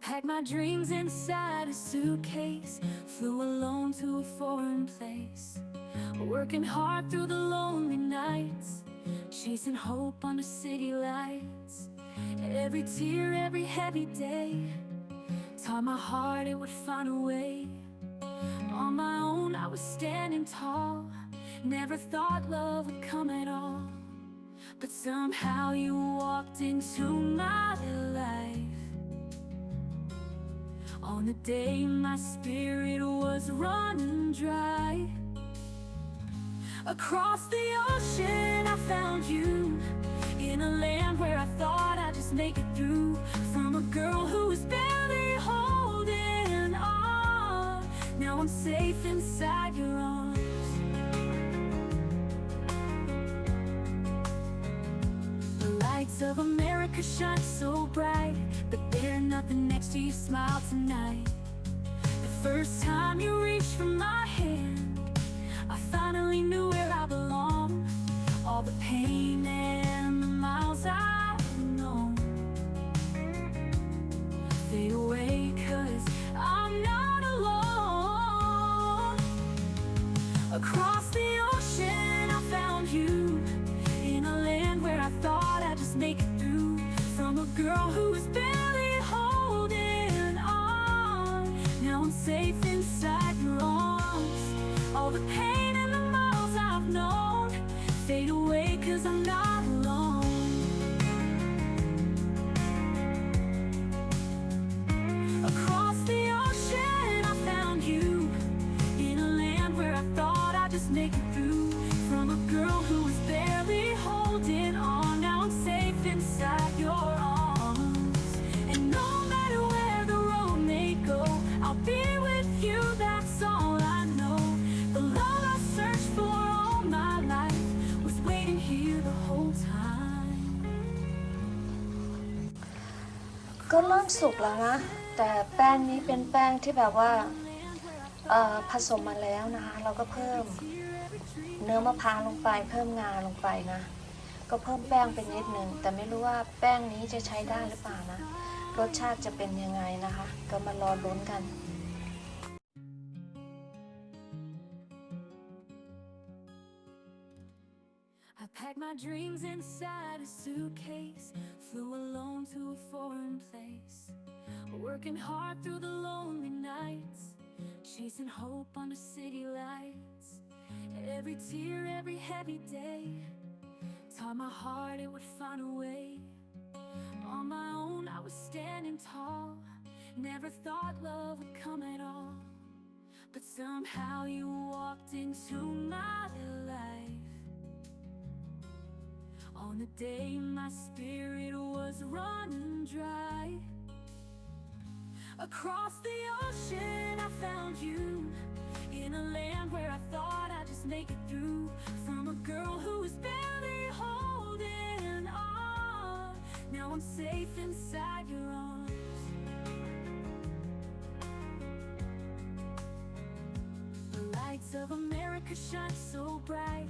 packed my dreams inside a suitcase, flew alone to a foreign place. Working hard through the lonely nights, chasing hope under city lights. Every tear, every heavy day, taught my heart it would find a way. On my own, I was standing tall, never thought love would come at all. But somehow you walked into my life. The day my spirit was running dry. Across the ocean, I found you. In a land where I thought I'd just make it through. From a girl who was barely holding on. Now I'm safe inside your lights of America shine so bright, but they're nothing next to your smile tonight. The first time you reached for my hand, I finally knew where I belong. All the pain girl who ก็เริ่มสุกแล้วนะ แต่แป้งนี้เป็นแป้งที่แบบว่าผสมมาแล้วนะคะ เราก็เพิ่มเนื้อมะพร้าวลงไป เพิ่มงาลงไปนะ ก็เพิ่มแป้งไปนิดนึง แต่ไม่รู้ว่าแป้งนี้จะใช้ได้หรือเปล่านะ รสชาติจะเป็นยังไงนะคะ ก็มารอลุ้นกัน packed my dreams inside a suitcase, flew alone to a foreign place. Working hard through the lonely nights, chasing hope under city lights. Every tear, every heavy day, taught my heart it would find a way. On my own, I was standing tall, never thought love would come at all. But somehow you walked into my life. On the day my spirit was running dry. Across the ocean, I found you in a land where I thought I'd just make it through. From a girl who was barely holding on. Now I'm safe inside your arms. The lights of America shine so bright,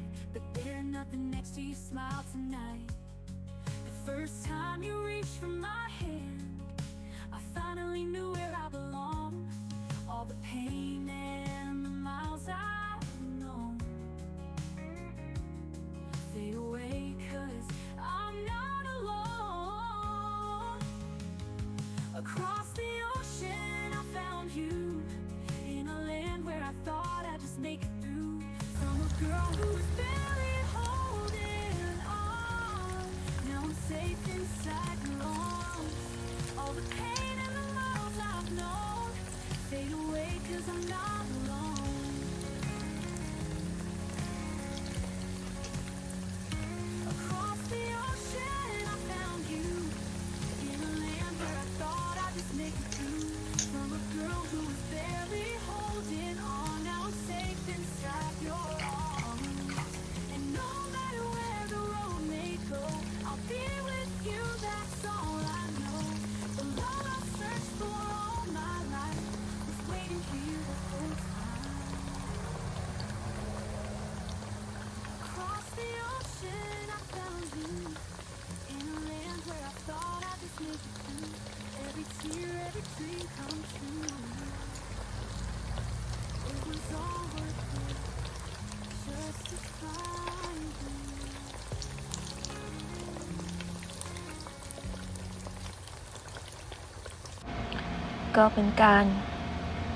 ก็เป็นการ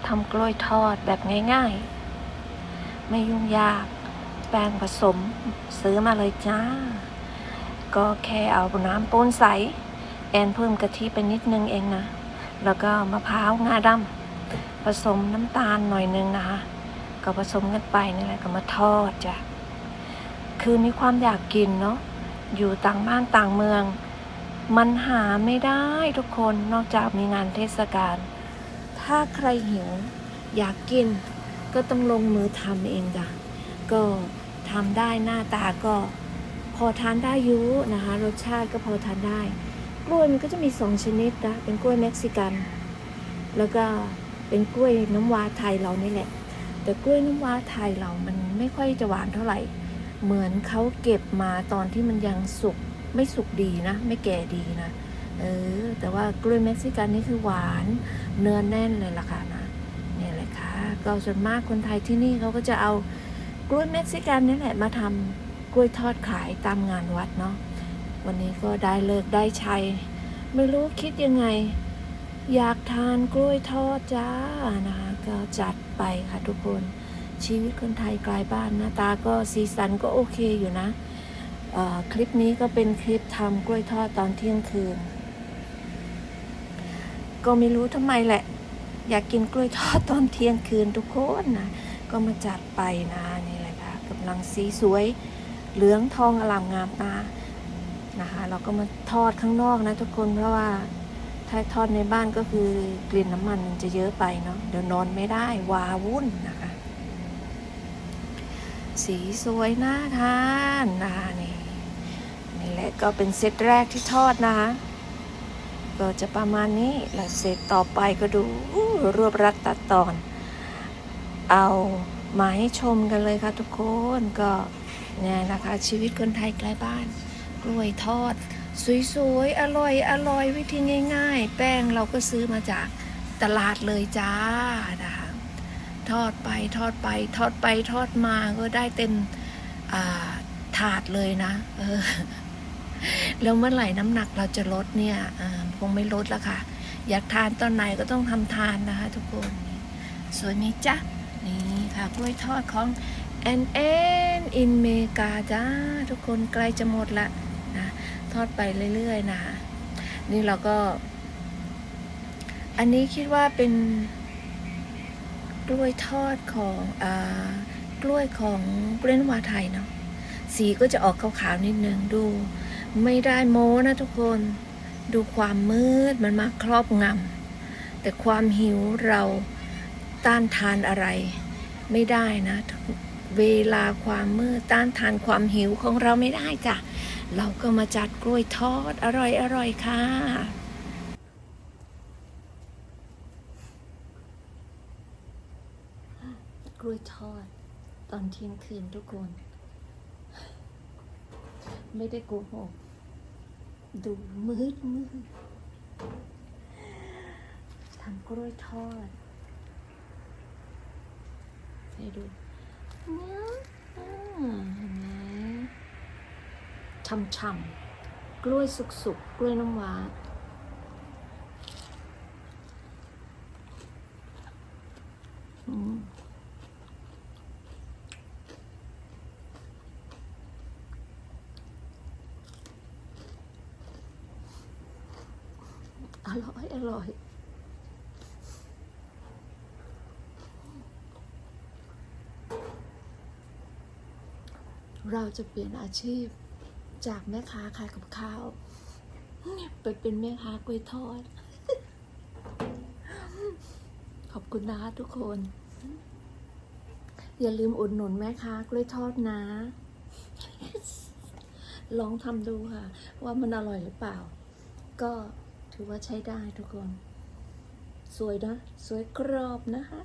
ทำกล้วยทอดแบบง่ายๆ ไม่ยุ่งยาก แป้งผสมซื้อมาเลยจ้า ก็แค่เอาน้ำปูนใส แอนเพิ่มกะทิไปนิดนึงเองนะ แล้วก็มะพร้าวงาดำผสมน้ำตาลหน่อยนึงนะคะ ก็ผสมกันไปนี่แหละก็มาทอดจ้ะคือมีความอยากกินเนาะอยู่ต่างบ้านต่างเมือง มันหาไม่ได้ทุกคนนอกจากมีงานเทศกาลถ้าใครหิวอยากกิน ก็ต้องลงมือทำเองจ้ะก็ทำได้หน้าตาก็พอทานได้ยุนะคะ รสชาติก็พอทานได้ กล้วยมันก็จะมีสองชนิดนะเป็นกล้วยเม็กซิกัน แล้วก็เป็นกล้วยน้ำว้าไทยเรานี่แหละ แต่กล้วยน้ำว้าไทยเรามันไม่ค่อยจะหวานเท่าไหร่ เหมือนเขาเก็บมาตอนที่มันยังสุกไม่สุกดีนะ ไม่แก่ดีนะเออแต่ว่ากล้วยเม็กซิกันนี่คือหวานเนื้อแน่นเลยล่ะค่ะนะเนี่ยแหละค่ะก็ส่วนมากคนไทยที่นี่เขาก็จะเอากล้วยเม็กซิกันนี่แหละมาทำกล้วยทอดขายตามงานวัดเนาะ วันนี้ก็ได้เลิกได้ชัย ไม่รู้คิดยังไง อยากทานกล้วยทอดจ้านะคะ ก็จัดไปค่ะทุกคน ชีวิตคนไทยกลายบ้านหน้าตาก็สีสันก็โอเคอยู่นะ คลิปนี้ก็เป็นคลิปทำกล้วยทอดตอนเที่ยงคืน ก็ไม่รู้ทำไมแหละ อยากกินกล้วยทอดตอนเที่ยงคืนทุกคนนะ ก็มาจัดไปนะนี่แหละค่ะกำลังสีสวยเหลืองทองอลามงามตา นะคะ เราก็มาทอดข้างนอกนะทุกคนเพราะว่าถ้าทอดในบ้านก็คือกลิ่นน้ำมันมันจะเยอะไปเนาะเดี๋ยวนอนไม่ได้วาวุ่นนะคะ สีสวยน่าทานนะคะนี่นี่แหละก็เป็นเซตแรกที่ทอดนะคะก็จะประมาณนี้แล้วเสร็จต่อไปก็ดูรวบรัดตัดตอน เอามาให้ชมกันเลยค่ะทุกคนก็เนี่ยนะคะชีวิตคนไทยใกล้บ้าน กล้วยทอด สวยๆ อร่อยอร่อยวิธีง่าย ๆ แป้งเราก็ซื้อมาจากตลาดเลยจ้านะคะทอดไปทอดไปทอดไปทอดมาก็ได้เต็มถาดเลยนะเออแล้วเมื่อไหร่น้ำหนักเราจะลดเนี่ยคงไม่ลดล้วค่ะ อยากทานตอนไหนก็ต้องทำทานนะคะ ทุกคนสวยไหมจ๊ะนี่ค่ะกล้วยทอดของแอนแอนอินเมกาจ้า ทุกคนใกล้จะหมดละ ทอดไปเรื่อยๆนะคะนี่เราก็ อันนี้คิดว่าเป็นกล้วยทอดของอากล้วยของกล้ยน้ำว้าไทยเนาะสีก็จะออกขาวๆนิดนึงดู ไม่ได้โม้นะทุกคน ดูความมืดมันมาครอบงำแต่ความหิวเราต้านทานอะไร ไม่ได้นะ เวลาความมืดต้านทานความหิวของเราไม่ได้จ้ะ เราก็มาจัดกล้วยทอดอร่อยอร่อยค่ะ กล้วยทอด ตอนเที่ยงคืนทุกคน ไม่ได้โกหก ดูมืดมืดทำกล้วยทอด ให้ดูเนี่ยเห็นไหม ช่ำๆกล้วยสุกๆกล้วยน้ำว้าอืมอร่อย อร่อยเราจะเปลี่ยนอาชีพ จากแม่ค้าขายกับข้าว ไปเป็นแม่ค้ากล้วยทอด ขอบคุณนะทุกคน อย่าลืมอุดหนุนแม่ค้ากล้วยทอดนะ ลองทำดูค่ะ ว่ามันอร่อยหรือเปล่า ก็ถือว่าใช้ได้ทุกคน สวยนะ สวยกรอบนะคะ